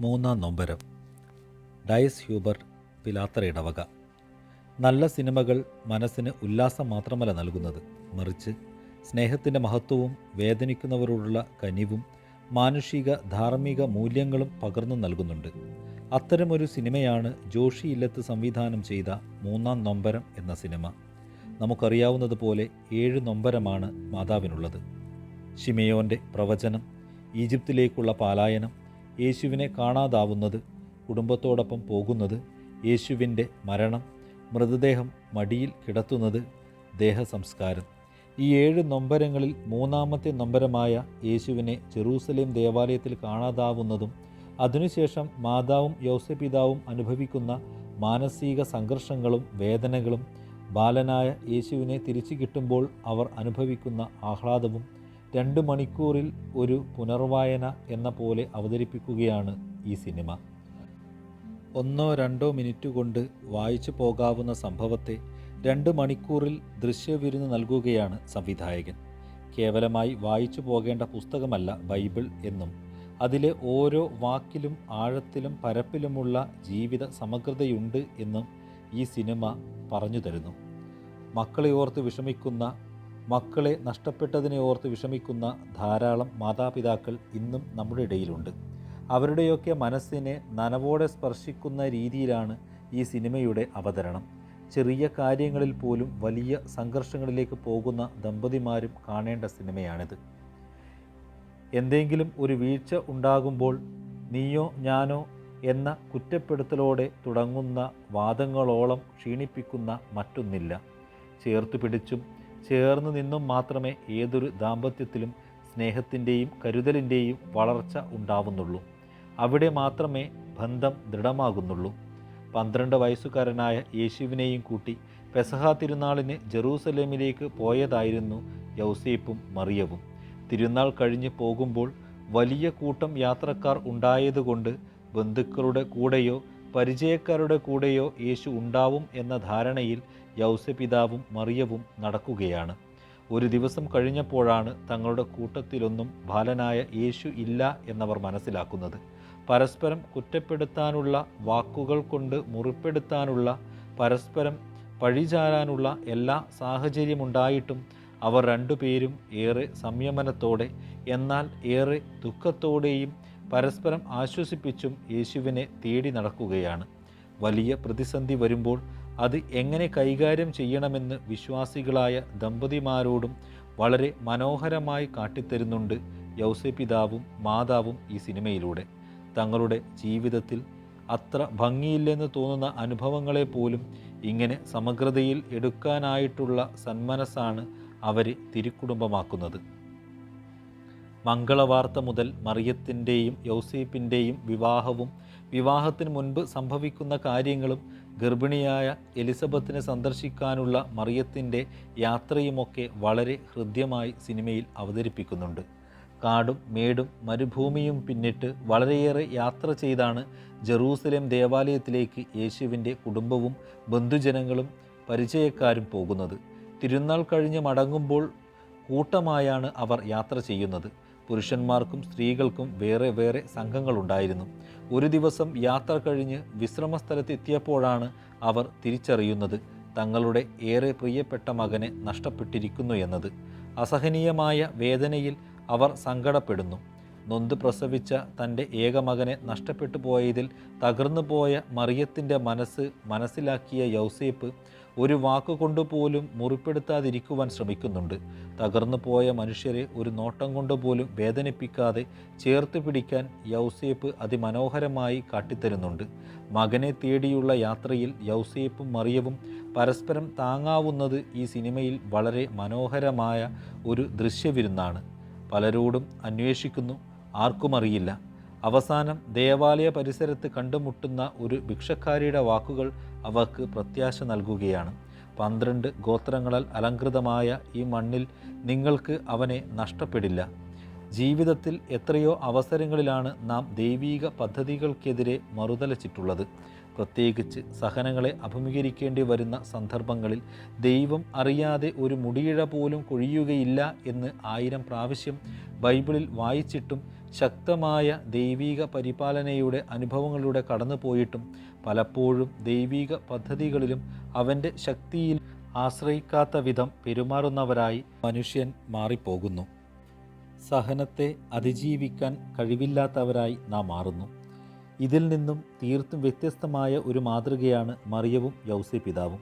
മൂന്നാം നൊമ്പരം. Diaz Huber Pilathara ഇടവക. നല്ല സിനിമകൾ മനസ്സിന് ഉല്ലാസം മാത്രമല്ല നൽകുന്നത്. മറിച്ച് സ്നേഹത്തിന്റെ മഹത്വവും വേദനിക്കുന്നവരോടുള്ള കനിവും മാനുഷിക ധാർമ്മിക മൂല്യങ്ങളും പകർന്നു നൽകുന്നുണ്ട്. അത്തരമൊരു സിനിമയാണ് ജോഷി ഇല്ലത്ത് സംവിധാനം ചെയ്ത മൂന്നാം നൊമ്പരം എന്ന സിനിമ. നമുക്കറിയാവുന്നതുപോലെ ഏഴ് നൊമ്പരമാണ് മാതാവിനുള്ളത്. ഷിമയോന്റെ പ്രവചനം ഈജിപ്തിലേക്കുള്ള പലായനം യേശുവിനെ കാണാതാവുന്നത് കുടുംബത്തോടൊപ്പം പോകുന്നത് യേശുവിന്റെ മരണം മൃതദേഹം മടിയിൽ കിടത്തുന്നത് ദേഹസംസ്കാരം. ഈ ഏഴ് നൊമ്പരങ്ങളിൽ മൂന്നാമത്തെ നൊമ്പരമായ യേശുവിനെ ജെറൂസലേം ദേവാലയത്തിൽ കാണാതാവുന്നതും അതിനുശേഷം മാതാവും യൗസപിതാവും അനുഭവിക്കുന്ന മാനസിക സംഘർഷങ്ങളും വേദനകളും ബാലനായ യേശുവിനെ തിരിച്ചു കിട്ടുമ്പോൾ അവർ അനുഭവിക്കുന്ന ആഹ്ലാദവും രണ്ട് മണിക്കൂറിൽ ഒരു പുനർവായന എന്ന പോലെ അവതരിപ്പിക്കുകയാണ് ഈ സിനിമ. ഒന്നോ രണ്ടോ മിനിറ്റ് കൊണ്ട് വായിച്ചു പോകാവുന്ന സംഭവത്തെ രണ്ട് മണിക്കൂറിൽ ദൃശ്യവിരുന്ന് നൽകുകയാണ് സംവിധായകൻ. കേവലമായി വായിച്ചു പോകേണ്ട പുസ്തകമല്ല ബൈബിൾ എന്നും അതിലെ ഓരോ വാക്കിലും ആഴത്തിലും പരപ്പിലുമുള്ള ജീവിത സമഗ്രതയുണ്ട് എന്നും ഈ സിനിമ പറഞ്ഞു തരുന്നു. മക്കളെ ഓർത്ത് വിഷമിക്കുന്ന മക്കളെ നഷ്ടപ്പെട്ടതിനെ ഓർത്ത് വിഷമിക്കുന്ന ധാരാളം മാതാപിതാക്കൾ ഇന്നും നമ്മുടെ ഇടയിലുണ്ട്. അവരുടെയൊക്കെ മനസ്സിനെ നനവോടെ സ്പർശിക്കുന്ന രീതിയിലാണ് ഈ സിനിമയുടെ അവതരണം. ചെറിയ കാര്യങ്ങളിൽ പോലും വലിയ സംഘർഷങ്ങളിലേക്ക് പോകുന്ന ദമ്പതിമാരും കാണേണ്ട സിനിമയാണിത്. എന്തെങ്കിലും ഒരു വീഴ്ച ഉണ്ടാകുമ്പോൾ നീയോ ഞാനോ എന്ന കുറ്റപ്പെടുത്തലോടെ തുടങ്ങുന്ന വാദങ്ങളോളം ക്ഷീണിപ്പിക്കുന്ന മറ്റൊന്നില്ല. ചേർത്ത് പിടിച്ചും ചേർന്ന് നിന്നും മാത്രമേ ഏതൊരു ദാമ്പത്യത്തിലും സ്നേഹത്തിന്റെയും കരുതലിന്റെയും വളർച്ച ഉണ്ടാവുന്നുള്ളൂ. അവിടെ മാത്രമേ ബന്ധം ദൃഢമാകുന്നുള്ളൂ. പന്ത്രണ്ട് വയസ്സുകാരനായ യേശുവിനെയും കൂട്ടി പെസഹ തിരുനാളിന് ജെറൂസലേമിലേക്ക് പോയതായിരുന്നു യൗസേപ്പും മറിയവും. തിരുനാൾ കഴിഞ്ഞ് പോകുമ്പോൾ വലിയ കൂട്ടം യാത്രക്കാർ ഉണ്ടായതുകൊണ്ട് ബന്ധുക്കളുടെ കൂടെയോ പരിചയക്കാരുടെ കൂടെയോ യേശു ഉണ്ടാവും എന്ന ധാരണയിൽ യൗസപിതാവും മറിയവും നടക്കുകയാണ്. ഒരു ദിവസം കഴിഞ്ഞപ്പോഴാണ് തങ്ങളുടെ കൂട്ടത്തിലൊന്നും ബാലനായ യേശു ഇല്ല എന്നവർ മനസ്സിലാക്കുന്നത്. പരസ്പരം കുറ്റപ്പെടുത്താനുള്ള വാക്കുകൾ കൊണ്ട് മുറിപ്പെടുത്താനുള്ള പരസ്പരം പഴിചാരാനുള്ള എല്ലാ സാഹചര്യമുണ്ടായിട്ടും അവർ രണ്ടുപേരും ഏറെ സംയമനത്തോടെ എന്നാൽ ഏറെ ദുഃഖത്തോടെയും പരസ്പരം ആശ്വസിപ്പിച്ചും യേശുവിനെ തേടി നടക്കുകയാണ്. വലിയ പ്രതിസന്ധി വരുമ്പോൾ അത് എങ്ങനെ കൈകാര്യം ചെയ്യണമെന്ന് വിശ്വാസികളായ ദമ്പതിമാരോടും വളരെ മനോഹരമായി കാട്ടിത്തരുന്നുണ്ട് യൗസപിതാവും മാതാവും ഈ സിനിമയിലൂടെ. തങ്ങളുടെ ജീവിതത്തിൽ അത്ര ഭംഗിയില്ലെന്ന് തോന്നുന്ന അനുഭവങ്ങളെ പോലും ഇങ്ങനെ സമഗ്രതയിൽ എടുക്കാനായിട്ടുള്ള സന്മനസ്സാണ് അവരെ തിരുക്കുടുംബമാക്കുന്നത്. മംഗളവാർത്ത മുതൽ മറിയത്തിന്റെയും യൗസേപ്പിന്റെയും വിവാഹവും വിവാഹത്തിന് മുൻപ് സംഭവിക്കുന്ന കാര്യങ്ങളും ഗർഭിണിയായ എലിസബത്തിനെ സന്ദർശിക്കാനുള്ള മറിയത്തിന്റെ യാത്രയുമൊക്കെ വളരെ ഹൃദ്യമായി സിനിമയിൽ അവതരിപ്പിക്കുന്നുണ്ട്. കാടും മേടും മരുഭൂമിയും പിന്നിട്ട് വളരെയേറെ യാത്ര ചെയ്താണ് ജെറൂസലേം ദേവാലയത്തിലേക്ക് യേശുവിന്റെ കുടുംബവും ബന്ധുജനങ്ങളും പരിചയക്കാരും പോകുന്നത്. തിരുനാൾ കഴിഞ്ഞ് മടങ്ങുമ്പോൾ കൂട്ടമായാണ് അവർ യാത്ര ചെയ്യുന്നത്. പുരുഷന്മാർക്കും സ്ത്രീകൾക്കും വേറെ വേറെ സംഘങ്ങളുണ്ടായിരുന്നു. ഒരു ദിവസം യാത്ര കഴിഞ്ഞ് വിശ്രമസ്ഥലത്തെത്തിയപ്പോഴാണ് അവർ തിരിച്ചറിയുന്നത് തങ്ങളുടെ ഏറെ പ്രിയപ്പെട്ട മകനെ നഷ്ടപ്പെട്ടിരിക്കുന്നു എന്നത്. അസഹനീയമായ വേദനയിൽ അവർ സങ്കടപ്പെടുന്നു. നൊന്ത് പ്രസവിച്ച തന്റെ ഏകമകനെ നഷ്ടപ്പെട്ടു പോയതിൽ തകർന്നു പോയ മറിയത്തിന്റെ മനസ്സ് മനസ്സിലാക്കിയ യൗസേപ്പ് ഒരു വാക്കുകൊണ്ടുപോലും മുറിപ്പെടുത്താതിരിക്കുവാൻ ശ്രമിക്കുന്നുണ്ട്. തകർന്നു പോയ മനുഷ്യരെ ഒരു നോട്ടം കൊണ്ടുപോലും വേദനിപ്പിക്കാതെ ചേർത്ത് പിടിക്കാൻ യൗസേപ്പ് അതിമനോഹരമായി കാട്ടിത്തരുന്നുണ്ട്. മകനെ തേടിയുള്ള യാത്രയിൽ യൗസേപ്പും മറിയവും പരസ്പരം താങ്ങാവുന്നത് ഈ സിനിമയിൽ വളരെ മനോഹരമായ ഒരു ദൃശ്യവിരുന്നാണ്. പലരോടും അന്വേഷിക്കുന്നു ആർക്കും അറിയില്ല. അവസാനം ദേവാലയ പരിസരത്ത് കണ്ടുമുട്ടുന്ന ഒരു ഭിക്ഷക്കാരിയുടെ വാക്കുകൾ അവർക്ക് പ്രത്യാശ നൽകുകയാണ്. പന്ത്രണ്ട് ഗോത്രങ്ങളാൽ അലങ്കൃതമായ ഈ മണ്ണിൽ നിങ്ങൾക്ക് അവനെ നഷ്ടപ്പെടില്ല. ജീവിതത്തിൽ എത്രയോ അവസരങ്ങളിലാണ് നാം ദൈവീക പദ്ധതികൾക്കെതിരെ മറുതലച്ചിട്ടുള്ളത്. പ്രത്യേകിച്ച് സഹനങ്ങളെ അഭിമുഖീകരിക്കേണ്ടി വരുന്ന സന്ദർഭങ്ങളിൽ ദൈവം അറിയാതെ ഒരു മുടിയിഴ പോലും കൊഴിയുകയില്ല എന്ന് ആയിരം പ്രാവശ്യം ബൈബിളിൽ വായിച്ചിട്ടും ശക്തമായ ദൈവീക പരിപാലനയുടെ അനുഭവങ്ങളിലൂടെ കടന്നുപോയിട്ടും പലപ്പോഴും ദൈവീക പദ്ധതികളിലും അവന്റെ ശക്തിയിൽ ആശ്രയിക്കാത്ത വിധം പെരുമാറുന്നവരായി മനുഷ്യൻ മാറിപ്പോകുന്നു. സഹനത്തെ അതിജീവിക്കാൻ കഴിവില്ലാത്തവരായി നാം മാറുന്നു. ഇതിൽ നിന്നും തീർത്തും വ്യത്യസ്തമായ ഒരു മാതൃകയാണ് മറിയവും യൗസി പിതാവും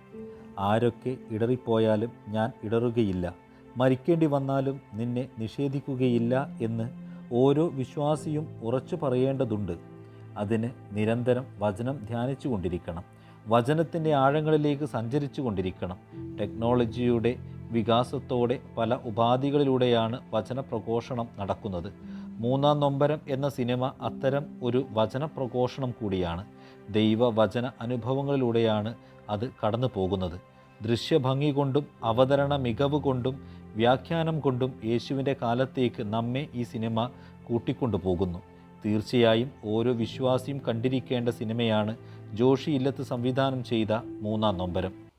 ആരൊക്കെ ഇടറിപ്പോയാലും ഞാൻ ഇടറുകയില്ല. മരിക്കേണ്ടി വന്നാലും നിന്നെ നിഷേധിക്കുകയില്ല എന്ന് ഓരോ വിശ്വാസിയും ഉറച്ചു പറയേണ്ടതുണ്ട്. അതിന് നിരന്തരം വചനം ധ്യാനിച്ചു കൊണ്ടിരിക്കണം. വചനത്തിന്റെ ആഴങ്ങളിലേക്ക് സഞ്ചരിച്ചു കൊണ്ടിരിക്കണം. ടെക്നോളജിയുടെ വികാസത്തോടെ പല ഉപാധികളിലൂടെയാണ് വചനപ്രഘോഷണം നടക്കുന്നത്. മൂന്നാം നൊമ്പരം എന്ന സിനിമ അത്തരം ഒരു വചനപ്രഘോഷണം കൂടിയാണ്. ദൈവവചന അനുഭവങ്ങളിലൂടെയാണ് അത് കടന്നു പോകുന്നത് ദൃശ്യഭംഗി കൊണ്ടും അവതരണ മികവ് കൊണ്ടും വ്യാഖ്യാനം കൊണ്ടും യേശുവിന്റെ കാലത്തേക്ക് നമ്മെ ഈ സിനിമ കൂട്ടിക്കൊണ്ടുപോകുന്നു. തീർച്ചയായും ഓരോ വിശ്വാസിയും കണ്ടിരിക്കേണ്ട സിനിമയാണ് ജോഷി ഇല്ലത്ത് സംവിധാനം ചെയ്ത മൂന്നാം നൊമ്പരം.